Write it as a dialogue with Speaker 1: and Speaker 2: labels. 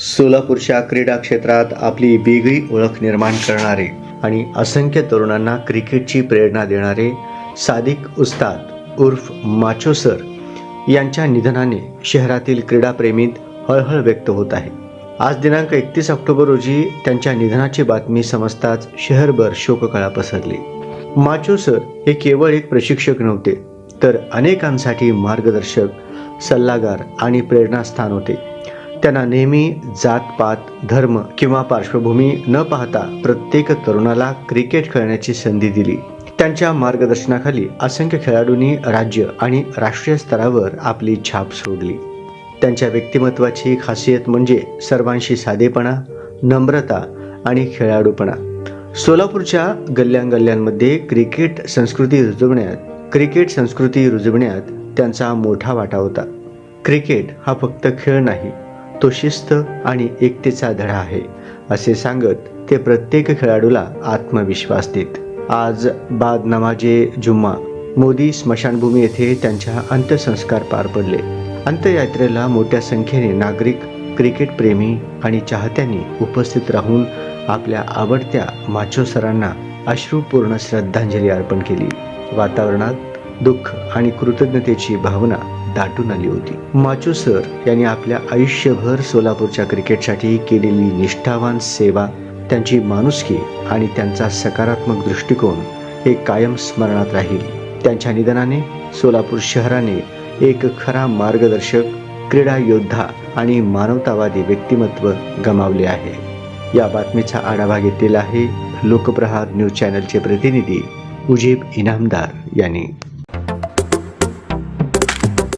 Speaker 1: सोलापूरच्या क्रीडा क्षेत्रात आपली वेगळी ओळख निर्माण करणारे आणि असंख्य तरुणांना क्रिकेटची प्रेरणा देणारे सादिक उस्ताद उर्फ माचो सर यांच्या निधनाने शहरातील क्रीडाप्रेमीत हळहळ व्यक्त होत आहे. आज दिनांक एकतीस ऑक्टोबर रोजी त्यांच्या निधनाची बातमी समजताच शहरभर शोककळा पसरली. माचो सर हे केवळ एक प्रशिक्षक नव्हते तर अनेकांसाठी मार्गदर्शक सल्लागार आणि प्रेरणास्थान होते. त्यांना नेहमी जातपात धर्म किंवा पार्श्वभूमी न पाहता प्रत्येक तरुणाला क्रिकेट खेळण्याची संधी दिली. त्यांच्या मार्गदर्शनाखाली असंख्य खेळाडूंनी राज्य आणि राष्ट्रीय स्तरावर आपली छाप सोडली. त्यांच्या व्यक्तिमत्वाची खासियत म्हणजे सर्वांशी साधेपणा नम्रता आणि खेळाडूपणा. सोलापूरच्या गल्ल्यांगल्ल्यांमध्ये क्रिकेट संस्कृती रुजवण्यात क्रिकेट संस्कृती रुजवण्यात त्यांचा मोठा वाटा होता. क्रिकेट हा फक्त खेळ नाही तो शिस्त आणि एकतेचा धडा आहे असे सांगत ते प्रत्येक खेळाडूला आत्मविश्वास देत. आज बाद नमाजे जुम्मा मोदी स्मशानभूमी येथे त्यांच्या अंत्यसंस्कार पार पडले. अंत्ययात्रेला मोठ्या संख्येने नागरिक क्रिकेट प्रेमी आणि चाहत्यांनी उपस्थित राहून आपल्या आवडत्या माचो सरांना अश्रुपूर्ण श्रद्धांजली अर्पण केली. वातावरणात दुःख आणि कृतज्ञतेची भावना दाटून आली होती. माचो सर यांनी आपल्या आयुष्यभर सोलापूरच्या क्रिकेटसाठी केलेली निष्ठावान सेवा त्यांची माणुसकी आणि त्यांचा सकारात्मक दृष्टिकोन हे कायम स्मरणात राहील. त्यांच्या निधनाने सोलापूर शहराने एक खरा मार्गदर्शक क्रीडा योद्धा आणि मानवतावादी व्यक्तिमत्व गमावले आहे. या बातमीचा आढावा घेतलेला आहे लोकप्रहार न्यूज चॅनलचे प्रतिनिधी उजीब इनामदार यांनी.